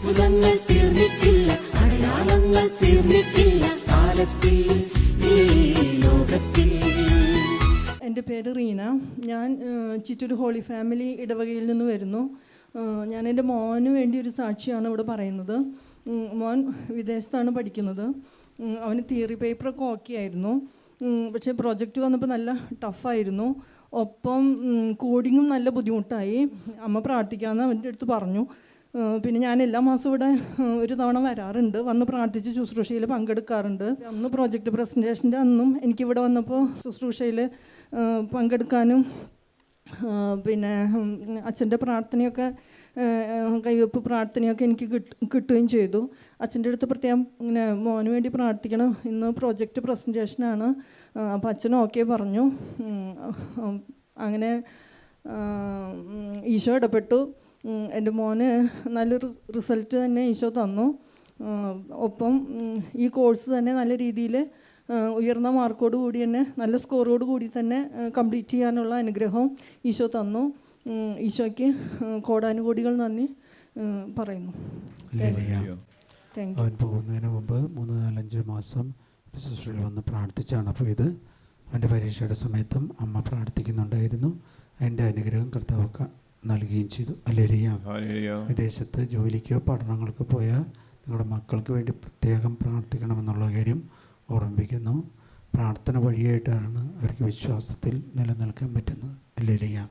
അത്ഭുതങ്ങൾ തീർന്നിട്ടില്ല അടയാളങ്ങൾ തീർന്നിട്ടില്ല കാലത്തിൽ എന്റെ പേര് റീന. ഞാൻ ചിറ്റൂർ ഹോളി ഫാമിലി ഇടവകയിൽ നിന്ന് വരുന്നു. ഞാൻ എന്റെ മോന് വേണ്ടി ഒരു സാക്ഷിയാണ് ഇവിടെ പറയുന്നത്. മോൻ വിദേശത്താണ് പഠിക്കുന്നത്. അവന് തിയറി പേപ്പറൊക്കെ ഓക്കെ ആയിരുന്നു. പക്ഷേ പ്രോജക്റ്റ് വന്നപ്പോൾ നല്ല ടഫായിരുന്നു ഒപ്പം കോഡിങ്ങും നല്ല ബുദ്ധിമുട്ടായി. അമ്മ പ്രാർത്ഥിക്കാമെന്ന് അവന്റെ അടുത്ത് പറഞ്ഞു. പിന്നെ ഞാൻ എല്ലാ മാസവും ഇവിടെ ഒരു തവണ വരാറുണ്ട്. വന്ന് പ്രാർത്ഥിച്ച് ശുശ്രൂഷയിൽ പങ്കെടുക്കാറുണ്ട്. അന്ന് പ്രോജക്റ്റ് പ്രസന്റേഷന്റെ അന്നും എനിക്കിവിടെ വന്നപ്പോൾ ശുശ്രൂഷയിൽ പങ്കെടുക്കാനും പിന്നെ അച്ഛന്റെ പ്രാർത്ഥനയൊക്കെ കൈവെപ്പ് പ്രാർത്ഥനയൊക്കെ എനിക്ക് കിട്ട് കിട്ടുകയും ചെയ്തു. അച്ഛന്റെ അടുത്ത് പ്രത്യേകം ഇങ്ങനെ മോന് വേണ്ടി പ്രാർത്ഥിക്കണം ഇന്ന് പ്രോജക്റ്റ് പ്രസന്റേഷനാണ് അപ്പോൾ അച്ഛൻ ഓക്കെ പറഞ്ഞു. അങ്ങനെ ഈശോ ഇടപെട്ടു. എന്റെ മോന് നല്ലൊരു റിസൾട്ട് തന്നെ ഈശോ തന്നു. ഒപ്പം ഈ കോഴ്സ് തന്നെ നല്ല രീതിയിൽ ഉയർന്ന മാർക്കോട് കൂടി തന്നെ നല്ല സ്കോറോട് കൂടി തന്നെ കംപ്ലീറ്റ് ചെയ്യാനുള്ള അനുഗ്രഹം ഈശോ തന്നു. ഈശോയ്ക്ക് കോടാനുകോടികൾ നന്ദി പറയുന്നു. അവൻ പോകുന്നതിന് മുമ്പ് മൂന്ന് നാലഞ്ച് മാസം ശുശ്രൂഷയിൽ വന്ന് പ്രാർത്ഥിച്ചാണ് പോയത് അവന്റെ പരീക്ഷയുടെ സമയത്തും അമ്മ പ്രാർത്ഥിക്കുന്നുണ്ടായിരുന്നു. അതിന്റെ അനുഗ്രഹം കർത്താവ് നൽകുകയും ചെയ്തു. അല്ലേരിയ. വിദേശത്ത് ജോലിക്കോ പഠനങ്ങൾക്കോ പോയ നിങ്ങളുടെ മക്കൾക്ക് വേണ്ടി പ്രത്യേകം പ്രാർത്ഥിക്കണമെന്നുള്ള കാര്യം ഓർമ്മിപ്പിക്കുന്നു. പ്രാർത്ഥന വഴിയായിട്ടാണ് അവർക്ക് വിശ്വാസത്തിൽ നിലനിൽക്കാൻ പറ്റുന്നത്. അല്ലേരിയ